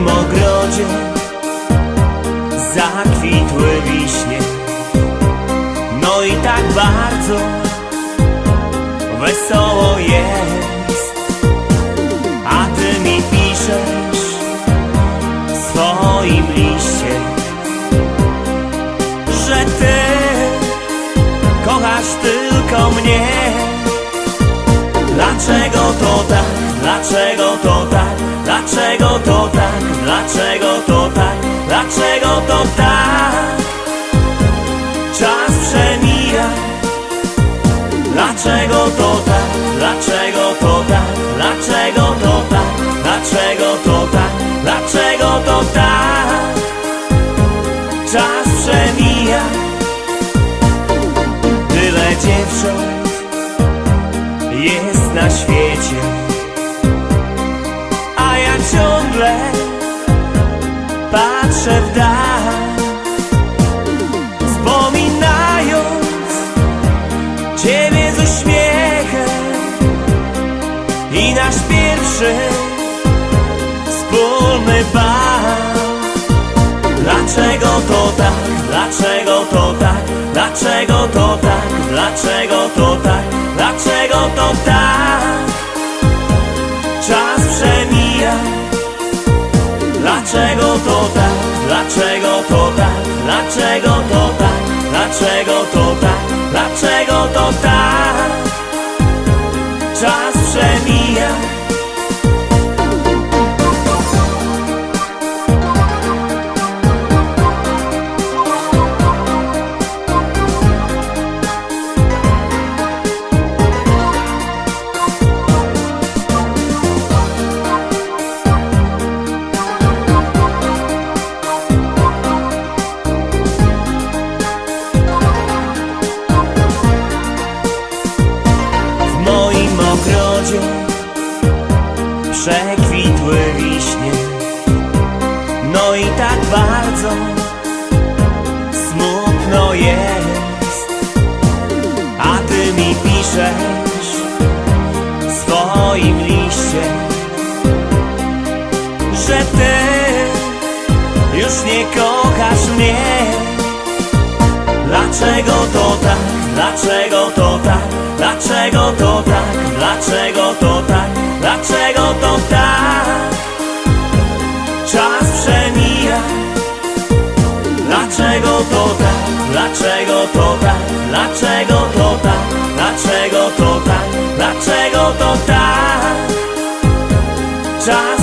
moim ogrodzie zakwitły wiśnie. No i tak bardzo wesoło jest, a ty mi piszesz swoim liście, że ty kochasz tylko mnie. Dlaczego to tak? Dlaczego to tak? Dlaczego Dlaczego to tak? Dlaczego to tak? Czas przemija Dlaczego to tak? Dlaczego to tak? Dlaczego to tak? Dlaczego to tak? Dlaczego to tak? Czas przemija Tyle dziewcząt jest na świecie patrzę w dal Wspominając Ciebie z uśmiechem I nasz pierwszy wspólny bal Dlaczego to tak? Dlaczego to tak? Dlaczego to tak? Dlaczego to tak? Dlaczego to tak? Czas przemija Dlaczego to? Dlaczego to tak? Dlaczego to tak? Dlaczego to tak? Dlaczego to tak? Czas przemija przekwitły wiśnie No i tak bardzo smutno jest A ty mi piszesz swoim liście Że ty już nie kochasz mnie Dlaczego to tak? Dlaczego to tak? Dlaczego to? Dlaczego to tak? Dlaczego to tak? Czas przemija Dlaczego to tak? Dlaczego to tak? Dlaczego to tak? Dlaczego to tak? Dlaczego to tak? Czas